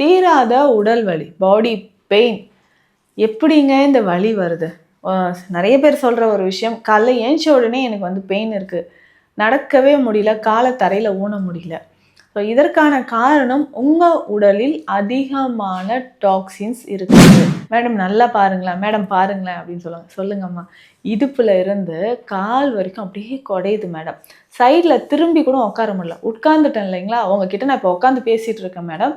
தீராத உடல் வலி பாடி பெயின் எப்படிங்க இந்த வலி வருது? நிறைய பேர் சொல்கிற ஒரு விஷயம் காலைல ஏஞ்ச உடனே எனக்கு வந்து பெயின் இருக்குது நடக்கவே முடியல காலை தரையில் ஊன முடியல. ஸோ இதற்கான காரணம் உங்கள் உடலில் அதிகமான டாக்ஸின்ஸ் இருக்குது. மேடம் நல்லா பாருங்களேன் மேடம் பாருங்களேன் அப்படின்னு சொல்லுவாங்க. சொல்லுங்கம்மா. இடுப்புல இருந்து கால் வரைக்கும் அப்படியே குடையுது மேடம். சைடில் திரும்பி கூட உட்கார முடியல. உட்கார்ந்துட்டேன் இல்லைங்களா? அவங்கக்கிட்ட நான் இப்போ உட்காந்து பேசிகிட்டு இருக்கேன் மேடம்.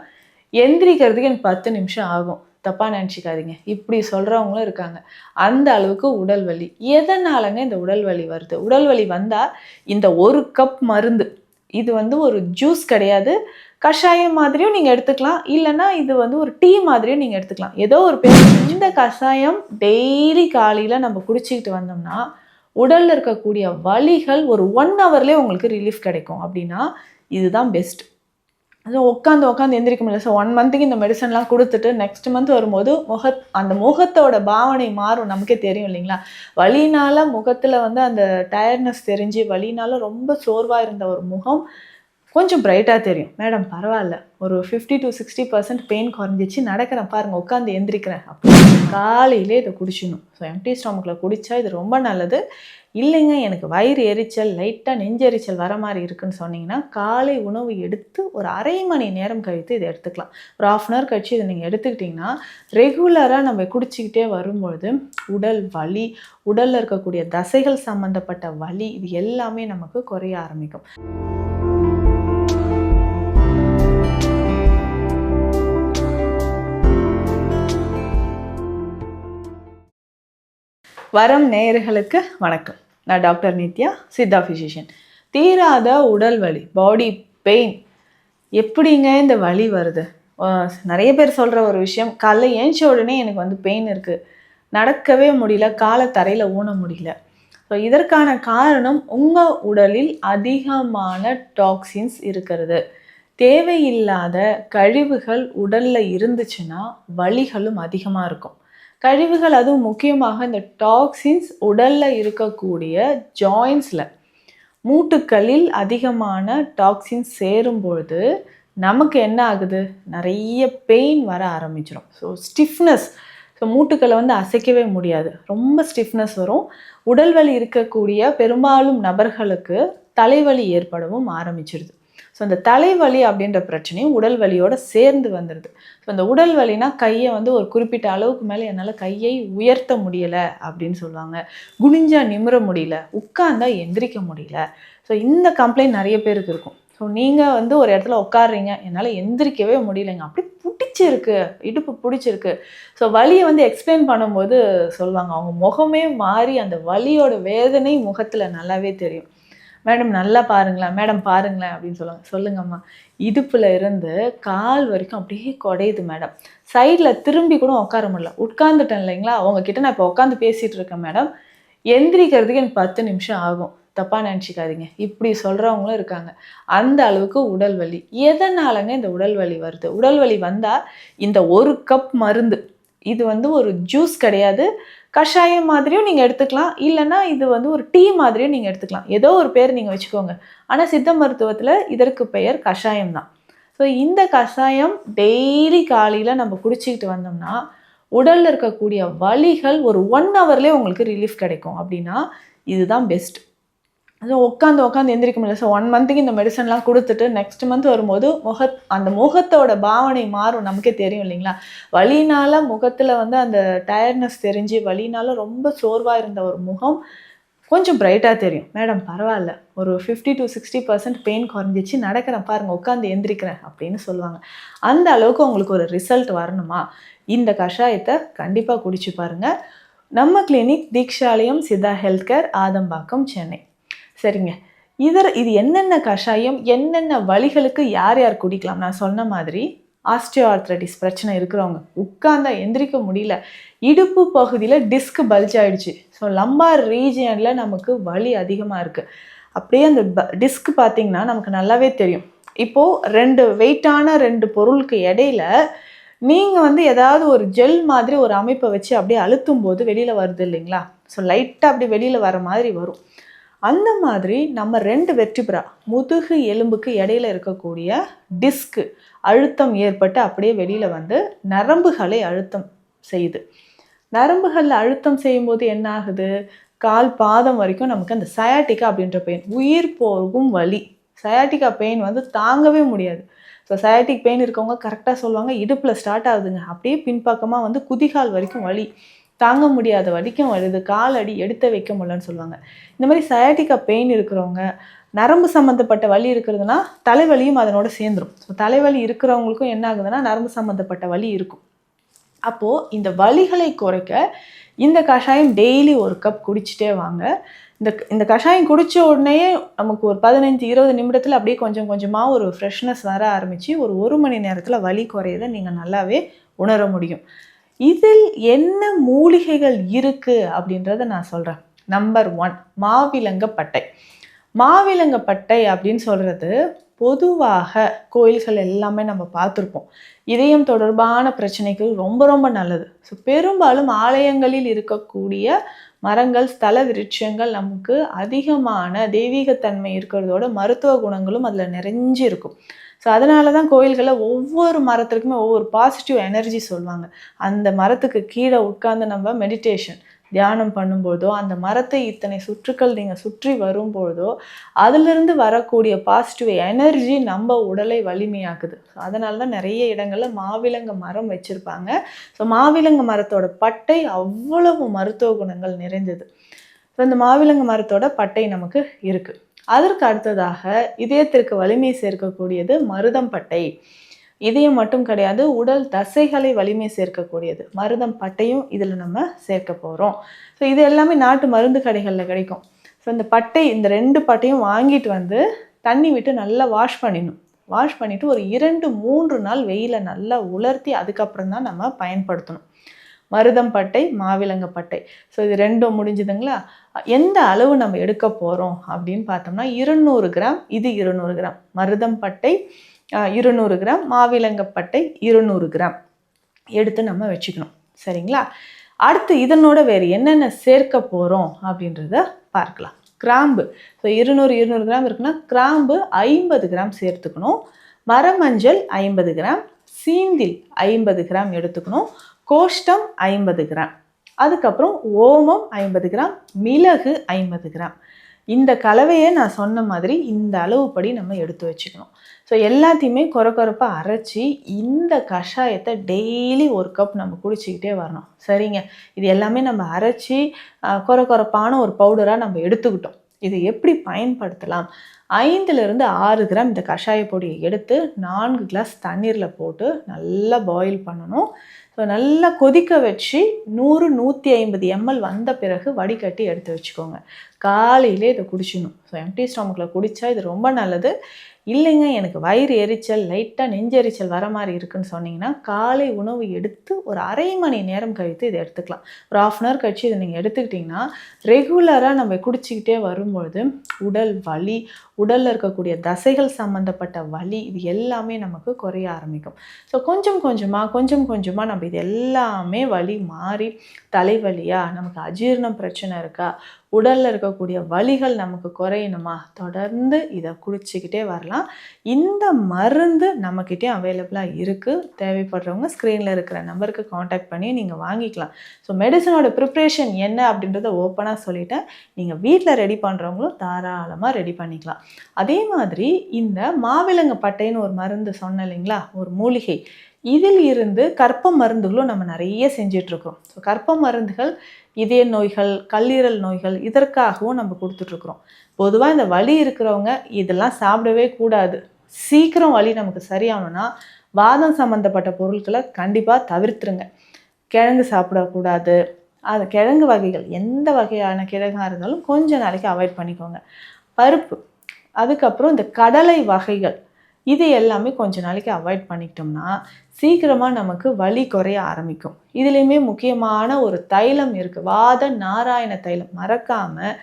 எந்திரிக்கிறதுக்கு எனக்கு பத்து நிமிஷம் ஆகும். தப்பாக நினச்சிக்காதீங்க. இப்படி சொல்கிறவங்களும் இருக்காங்க. அந்த அளவுக்கு உடல் வலி. எதனாலங்க இந்த உடல் வலி வருது? உடல் வலி வந்தால் இந்த ஒரு கப் மருந்து இது வந்து ஒரு ஜூஸ் கிடையாது. கஷாயம் மாதிரியும் நீங்கள் எடுத்துக்கலாம். இல்லைன்னா இது வந்து ஒரு டீ மாதிரியும் நீங்கள் எடுத்துக்கலாம். ஏதோ ஒரு பேர். இந்த கஷாயம் டெய்லி காலையில் நம்ம குடிச்சிக்கிட்டு வந்தோம்னா உடலில் இருக்கக்கூடிய வலிகள் ஒரு ஒன் ஹவர்லேயே உங்களுக்கு ரிலீஃப் கிடைக்கும். அப்படின்னா இதுதான் பெஸ்ட் அது உட்காந்து உட்காந்து எந்திரிக்க முடியல ஸோ ஒன் மந்த்துக்கு இந்த மெடிசன்லாம் கொடுத்துட்டு நெக்ஸ்ட் மந்த் வரும்போது முக அந்த முகத்தோட பாவனை மாறும் நமக்கே தெரியும் இல்லைங்களா? வலினால முகத்தில் வந்து அந்த டயர்ட்னஸ் தெரிஞ்சு வலினால ரொம்ப சோர்வாக இருந்த ஒரு முகம் கொஞ்சம் பிரைட்டாக தெரியும். மேடம் பரவாயில்ல. ஒரு fifty to sixty percent pain குறைஞ்சிச்சு. நடக்கிறேன். பாருங்கள் உட்காந்து எந்திரிக்கிறேன். அப்படின்னு காலையிலே இதை குடிச்சிடணும். ஸோ எம்டி ஸ்டொமக்கில் குடித்தா இது ரொம்ப நல்லது. இல்லைங்க எனக்கு வயிறு எரிச்சல் லைட்டாக நெஞ்செரிச்சல் வர மாதிரி இருக்குன்னு சொன்னீங்கன்னா காலை உணவு எடுத்து ஒரு அரை மணி நேரம் கழித்து இதை எடுத்துக்கலாம். ஒரு ஆஃப் அன் ஹவர் கழிச்சு இதை நீங்கள் எடுத்துக்கிட்டிங்கன்னா ரெகுலராக நம்ம குடிச்சிக்கிட்டே வரும்பொழுது உடல் வலி உடலில் இருக்கக்கூடிய தசைகள் சம்மந்தப்பட்ட வலி இது எல்லாமே நமக்கு குறைய ஆரம்பிக்கும். வரம் நேயர்களுக்கு வணக்கம். நான் டாக்டர் நித்யா சித்தா ஃபிசிஷியன் தீராத உடல் வலி பாடி பெயின் எப்படிங்க இந்த வலி வருது? நிறைய பேர் சொல்கிற ஒரு விஷயம் காலைல ஏஞ்ச உடனே எனக்கு வந்து பெயின் இருக்குது நடக்கவே முடியல காலை தரையில் ஊன முடியல. ஸோ இதற்கான காரணம் உங்கள் உடலில் அதிகமான டாக்ஸின்ஸ் இருக்கிறது. தேவையில்லாத கழிவுகள் உடலில் இருந்துச்சுன்னா வலிகளும் அதிகமாக இருக்கும். கழிவுகள் அதுவும் முக்கியமாக இந்த டாக்ஸின்ஸ் உடலில் இருக்கக்கூடிய ஜாயின்ஸில் மூட்டுக்களில் அதிகமான டாக்ஸின்ஸ் சேரும் பொழுது நமக்கு என்ன ஆகுது? நிறைய பெயின் வர ஆரம்பிச்சிடும் ஸோ ஸ்டிஃப்னஸ் ஸோ மூட்டுக்களை வந்து அசைக்கவே முடியாது. ரொம்ப ஸ்டிஃப்னஸ் வரும். உடல் வலி இருக்கக்கூடிய பெரும்பாலும் நபர்களுக்கு தலைவலி ஏற்படவும் ஆரம்பிச்சிடுது ஸோ அந்த தலைவலி அப்படின்ற பிரச்சனையும் உடல் வலியோட சேர்ந்து வந்துடுது ஸோ அந்த உடல் வலினா கையை வந்து ஒரு குறிப்பிட்ட அளவுக்கு மேலே என்னால் கையை உயர்த்த முடியலை அப்படின்னு சொல்லுவாங்க. குனிஞ்சா நிமிர முடியல உட்கார்ந்தா எந்திரிக்க முடியல. ஸோ இந்த கம்ப்ளைண்ட் நிறைய பேருக்கு இருக்கும். ஸோ நீங்கள் வந்து ஒரு இடத்துல உட்காடுறீங்க என்னால் எந்திரிக்கவே முடியலைங்க. அப்படி பிடிச்சிருக்கு இடுப்பு பிடிச்சிருக்கு. ஸோ வலியை வந்து எக்ஸ்பிளைன் பண்ணும்போது சொல்லுவாங்க அவங்க முகமே மாறி அந்த வலியோட வேதனை முகத்தில் நல்லாவே தெரியும். மேடம் நல்லா பாருங்களேன் மேடம் பாருங்களேன் அப்படின்னு சொல்லுவாங்க. சொல்லுங்கம்மா. இடுப்பில் இருந்து கால் வரைக்கும் அப்படியே குடையுது மேடம். சைடில் திரும்பி கூட உட்கார முடியல. உட்காந்துட்டேன் இல்லைங்களா? அவங்கக்கிட்ட நான் இப்போ உட்காந்து பேசிகிட்டு இருக்கேன் மேடம். எந்திரிக்கிறதுக்கு எனக்கு பத்து நிமிஷம் ஆகும். தப்பாக நினச்சிக்காதீங்க. இப்படி சொல்கிறவங்களும் இருக்காங்க. அந்த அளவுக்கு உடல் வலி. எதனாலங்க இந்த உடல் வலி வருது? உடல் வலி வந்தால் இந்த ஒரு கப் மருந்து. இது வந்து ஒரு ஜூஸ் கிடையாது. கஷாயம் மாதிரியும் நீங்கள் எடுத்துக்கலாம். இல்லைன்னா இது வந்து ஒரு டீ மாதிரியும் நீங்கள் எடுத்துக்கலாம். ஏதோ ஒரு பேர் நீங்கள் வச்சுக்கோங்க. ஆனால் சித்த மருத்துவத்தில் இதற்கு பெயர் கஷாயம் தான். ஸோ இந்த கஷாயம் டெய்லி காலையில் நம்ம குடிச்சிக்கிட்டு வந்தோம்னா உடலில் இருக்கக்கூடிய வலிகள் ஒரு ஒன் ஹவர்லேயே உங்களுக்கு ரிலீஃப் கிடைக்கும். அப்படின்னா இதுதான் பெஸ்ட் ஸோ உட்காந்து உட்காந்து எந்திரிக்க முடியல ஸோ ஒன் மந்த்துக்கு இந்த மெடிசன்லாம் கொடுத்துட்டு நெக்ஸ்ட் மந்த் வரும்போது முகத் அந்த முகத்தோட பாவனை மாறும் நமக்கே தெரியும் இல்லைங்களா? வலினால முகத்தில் வந்து அந்த டயர்ட்னஸ் தெரிஞ்சு வலினால ரொம்ப சோர்வாக இருந்த ஒரு முகம் கொஞ்சம் பிரைட்டாக தெரியும். மேடம் பரவாயில்ல. ஒரு fifty to sixty percent pain குறைஞ்சிச்சு. நடக்கிறேன். பாருங்கள் உட்காந்து எந்திரிக்கிறேன். அப்படின்னு சொல்லுவாங்க. அந்த அளவுக்கு உங்களுக்கு ஒரு ரிசல்ட் வரணுமா? இந்த கஷாயத்தை கண்டிப்பாக குடிச்சு பாருங்கள் நம்ம clinic Deekshalayam Siddha health care Adambakkam Chennai. சரிங்க. இதர் இது என்னென்ன கஷாயம் என்னென்ன வழிகளுக்கு யார் யார் குடிக்கலாம்? நான் சொன்ன மாதிரி ஆஸ்டியோஆர்த்ரைட்டிஸ் பிரச்சனை இருக்கிறவங்க. உட்கார்ந்தா எந்திரிக்க முடியல. இடுப்பு பகுதியில் டிஸ்க் பல்ஜ் ஆயிடுச்சு. ஸோ லம்பார் ரீஜியனில் நமக்கு வலி அதிகமாக இருக்குது அப்படியே அந்த டிஸ்க் பார்த்தீங்கன்னா நமக்கு நல்லாவே தெரியும். இப்போது ரெண்டு வெயிட்டான ரெண்டு பொருளுக்கு இடையில நீங்கள் வந்து ஏதாவது ஒரு ஜெல் மாதிரி ஒரு அமைப்பை வச்சு அப்படியே அழுத்தும் போது வெளியில் வருது இல்லைங்களா? ஸோ லைட்டாக அப்படி வெளியில் வர மாதிரி வரும். அந்த மாதிரி நம்ம ரெண்டு வெற்றிபுறா முதுகு எலும்புக்கு இடையில இருக்கக்கூடிய டிஸ்க்கு அழுத்தம் ஏற்பட்டு அப்படியே வெளியில் வந்து நரம்புகளை அழுத்தம் செய்யுது. நரம்புகளில் அழுத்தம் செய்யும்போது என்ன ஆகுது? கால் பாதம் வரைக்கும் நமக்கு அந்த சயாட்டிக்கா அப்படின்ற பெயின் உயிர் போகும் வலி. சயாட்டிக்கா பெயின் வந்து தாங்கவே முடியாது. ஸோ சயாட்டிக் பெயின் இருக்கவங்க கரெக்டாக சொல்லுவாங்க இடுப்பில் ஸ்டார்ட் ஆகுதுங்க. அப்படியே பின்பக்கமாக வந்து குதிகால் வரைக்கும் வலி. தாங்க முடியாத வலிக்கும் வருது. கால் அடி எடுத்து வைக்க முடியலன்னு சொல்லுவாங்க. இந்த மாதிரி சயாட்டிக்கா பெயின் இருக்கிறவங்க நரம்பு சம்மந்தப்பட்ட வலி இருக்கிறதுனா தலைவலியும் அதனோட சேர்ந்துடும் ஸோ தலைவலி இருக்கிறவங்களுக்கும் என்ன ஆகுதுன்னா நரம்பு சம்மந்தப்பட்ட வலி இருக்கும். அப்போது இந்த வலிகளை குறைக்க இந்த கஷாயம் டெய்லி ஒரு கப் குடிச்சிட்டே வாங்க. இந்த இந்த கஷாயம் குடித்த உடனே நமக்கு ஒரு பதினஞ்சு இருபது நிமிடத்தில் அப்படியே கொஞ்சம் கொஞ்சமாக ஒரு ஃப்ரெஷ்னஸ் வர ஆரம்பித்து ஒரு ஒரு மணி நேரத்தில் வலி குறையதை நீங்கள் நல்லாவே உணர முடியும். இதில் என்ன மூலிகைகள் இருக்குது அப்படின்றத நான் சொல்கிறேன் நம்பர் ஒன் மாவிலங்கப்பட்டை. மாவிலங்கப்பட்டை அப்படின்னு சொல்கிறது பொதுவாக கோயில்கள் எல்லாமே நம்ம பார்த்துருப்போம். இதயம் தொடர்பான பிரச்சனைக்கு ரொம்ப ரொம்ப நல்லது. ஸோ பெரும்பாலும் ஆலயங்களில் இருக்கக்கூடிய மரங்கள் ஸ்தல விருட்சங்கள் நமக்கு அதிகமான தெய்வீகத்தன்மை இருக்கிறதோட மருத்துவ குணங்களும் அதில் நிறைஞ்சு இருக்கும் ஸோ அதனால தான் கோயில்களில் ஒவ்வொரு மரத்திற்குமே ஒவ்வொரு பாசிட்டிவ் எனர்ஜி சொல்லுவாங்க. அந்த மரத்துக்கு கீழே உட்கார்ந்து நம்ம மெடிடேஷன் தியானம் பண்ணும்போதோ அந்த மரத்தை இத்தனை சுற்றுக்கள் நீங்கள் சுற்றி வரும்பொழுதோ அதிலிருந்து வரக்கூடிய பாசிட்டிவ் எனர்ஜி நம்ம உடலை வலிமையாக்குது. ஸோ அதனால தான் நிறைய இடங்களில் மாவிலங்க மரம் வச்சுருப்பாங்க. ஸோ மாவிலங்க மரத்தோட பட்டை அவ்வளவு மருத்துவ குணங்கள் நிறைந்தது. ஸோ இந்த மாவிலங்க மரத்தோட பட்டை நமக்கு இருக்குது அதற்கு அடுத்ததாக இதயத்திற்கு வலிமை சேர்க்கக்கூடியது மருதம் பட்டை. இதயம் மட்டும் கிடையாது உடல் தசைகளை வலிமை சேர்க்கக்கூடியது. மருதம் பட்டையும் இதில் நம்ம சேர்க்க போகிறோம் ஸோ இது எல்லாமே நாட்டு மருந்து கடைகளில் கிடைக்கும். ஸோ இந்த பட்டை இந்த ரெண்டு பட்டையும் வாங்கிட்டு வந்து தண்ணி விட்டு நல்லா வாஷ் பண்ணிடணும். வாஷ் பண்ணிவிட்டு ஒரு இரண்டு மூன்று நாள் வெயில நல்லா உலர்த்தி அதுக்கப்புறம் தான் நம்ம பயன்படுத்தணும். மருதம் பட்டை மாவிலங்க பட்டை. ஸோ இது ரெண்டும் முடிஞ்சுதுங்களா? எந்த அளவு நம்ம எடுக்க போகிறோம் அப்படின்னு பார்த்தோம்னா இருநூறு கிராம் இது இருநூறு கிராம். மருதம் பட்டை இருநூறு கிராம் மாவிலங்கப்பட்டை இருநூறு கிராம். எடுத்து நம்ம வச்சுக்கணும். சரிங்களா? அடுத்து இதனோட வேறு என்னென்ன சேர்க்க போகிறோம் அப்படின்றத பார்க்கலாம். கிராம்பு. ஸோ இருநூறு இருநூறு கிராம் இருக்குன்னா கிராம்பு ஐம்பது கிராம் சேர்த்துக்கணும். மரமஞ்சள் ஐம்பது கிராம். சீந்தில் ஐம்பது கிராம் எடுத்துக்கணும். கோஷ்டம் ஐம்பது கிராம். அதுக்கப்புறம் ஓமம் ஐம்பது கிராம் மிளகு ஐம்பது கிராம். இந்த கலவையை நான் சொன்ன மாதிரி இந்த அளவுப்படி நம்ம எடுத்து வச்சுக்கணும். ஸோ எல்லாத்தையுமே குறை குறைப்பாக அரைச்சி இந்த கஷாயத்தை டெய்லி ஒரு கப் நம்ம குடிச்சிக்கிட்டே வரணும். சரிங்க? இது எல்லாமே நம்ம அரைச்சி குறை குறைப்பான ஒரு பவுடராக நம்ம எடுத்துக்கிட்டோம். இதை எப்படி பயன்படுத்தலாம்? ஐந்துலேருந்து ஆறு கிராம் இந்த கஷாய பொடியை எடுத்து நான்கு கிளாஸ் தண்ணீரில் போட்டு நல்லா பாயில் பண்ணணும். ஸோ நல்லா கொதிக்க வச்சு நூறு நூற்றி ஐம்பது எம்எல் வந்த பிறகு வடிகட்டி எடுத்து வச்சுக்கோங்க. காலையிலே இதை குடிச்சிடணும். ஸோ எம்டி ஸ்டொமக்கில் குடித்தா இது ரொம்ப நல்லது. இல்லைங்க எனக்கு வயிறு எரிச்சல் லைட்டாக நெஞ்செரிச்சல் வர மாதிரி இருக்குன்னு சொன்னீங்கன்னா காலை உணவு எடுத்து ஒரு அரை மணி நேரம் கழித்து இதை எடுத்துக்கலாம். ஒரு ஆஃப் அன் ஹவர் கழிச்சு இதை நீங்கள் எடுத்துக்கிட்டிங்கன்னா ரெகுலராக நம்ம குடிச்சிக்கிட்டே வரும்பொழுது உடல் வலி உடலில் இருக்கக்கூடிய தசைகள் சம்மந்தப்பட்ட வலி இது எல்லாமே நமக்கு குறைய ஆரம்பிக்கும். ஸோ கொஞ்சம் கொஞ்சமாக கொஞ்சம் கொஞ்சமாக நம்ம இது எல்லாமே வலி மாறி தலைவலியாக நமக்கு அஜீரணம் பிரச்சனை இருக்கா உடலில் இருக்கக்கூடிய வலிகள் நமக்கு குறையணுமா? தொடர்ந்து இதை குடிச்சிக்கிட்டே வரலாம். இந்த மருந்து நம்மக்கிட்டே அவைலபிளாக இருக்குது தேவைப்படுறவங்க ஸ்க்ரீனில் இருக்கிற நம்பருக்கு காண்டாக்ட் பண்ணி நீங்கள் வாங்கிக்கலாம். ஸோ மெடிசனோட ப்ரிப்ரேஷன் என்ன அப்படின்றத ஓப்பனாக சொல்லிட்டேன் நீங்கள் வீட்டில் ரெடி பண்ணுறவங்களும் தாராளமாக ரெடி பண்ணிக்கலாம். அதே மாதிரி இந்த மாவிலங்க பட்டைன்னு ஒரு மருந்து சொன்னேன் இல்லைங்களா? ஒரு மூலிகை. இதில் இருந்து கற்ப மருந்துகளும் நம்ம நிறைய செஞ்சிட்ருக்கோம். ஸோ கற்ப மருந்துகள் இதய நோய்கள் கல்லீரல் நோய்கள் இதற்காகவும் நம்ம கொடுத்துட்ருக்குறோம். பொதுவாக இந்த வலி இருக்கிறவங்க இதெல்லாம் சாப்பிடவே கூடாது. சீக்கிரம் வலி நமக்கு சரியாகணும்னா வாதம் சம்மந்தப்பட்ட பொருட்களை கண்டிப்பாக தவிர்த்துருங்க. கிழங்கு சாப்பிடக்கூடாது. அது கிழங்கு வகைகள் எந்த வகையான கிழங்காக இருந்தாலும் கொஞ்சம் நாளைக்கு அவாய்ட் பண்ணிக்கோங்க. பருப்பு அதுக்கப்புறம் இந்த கடலை வகைகள். இது எல்லாமே கொஞ்ச நாளைக்கு அவாய்ட் பண்ணிக்கிட்டோம்னா சீக்கிரமாக நமக்கு வலி குறைய ஆரம்பிக்கும். இதுலேயுமே முக்கியமான ஒரு தைலம் இருக்குது வாத நாராயண தைலம். மறக்காமல்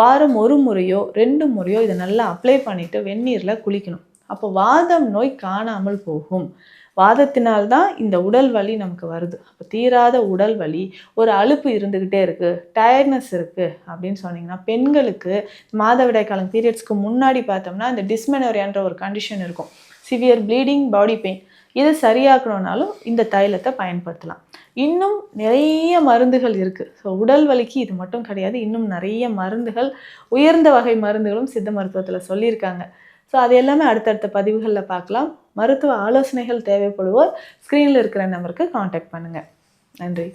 வாரம் ஒரு முறையோ ரெண்டு முறையோ இதை நல்லா அப்ளை பண்ணிவிட்டு வெந்நீரில் குளிக்கணும். அப்போ வாதம் நோய் காணாமல் போகும். வாதத்தினால்தான் இந்த உடல் வலி நமக்கு வருது. அப்போ தீராத உடல் வலி ஒரு அலுப்பு இருந்துக்கிட்டே இருக்குது டயர்ட்னஸ் இருக்குது அப்படின்னு சொன்னீங்கன்னா பெண்களுக்கு மாதவிடாய் காலம் பீரியட்ஸ்க்கு முன்னாடி பார்த்தோம்னா இந்த டிஸ்மெனோரியான்ற ஒரு கண்டிஷன் இருக்கும். சிவியர் ப்ளீடிங் பாடி பெயின் இதை சரியாக்கணும்னாலும் இந்த தைலத்தை பயன்படுத்தலாம். இன்னும் நிறைய மருந்துகள் இருக்குது ஸோ உடல் வலிக்கு இது மட்டும் கிடையாது. இன்னும் நிறைய மருந்துகள் உயர்ந்த வகை மருந்துகளும் சித்த மருத்துவத்தில் சொல்லியிருக்காங்க. ஸோ அது எல்லாமே அடுத்தடுத்த பதிவுகளில் பார்க்கலாம். மருத்துவ ஆலோசனைகள் தேவைப்படுவோர் ஸ்க்ரீனில் இருக்கிற நம்பருக்கு காண்டாக்ட் பண்ணுங்கள் நன்றி.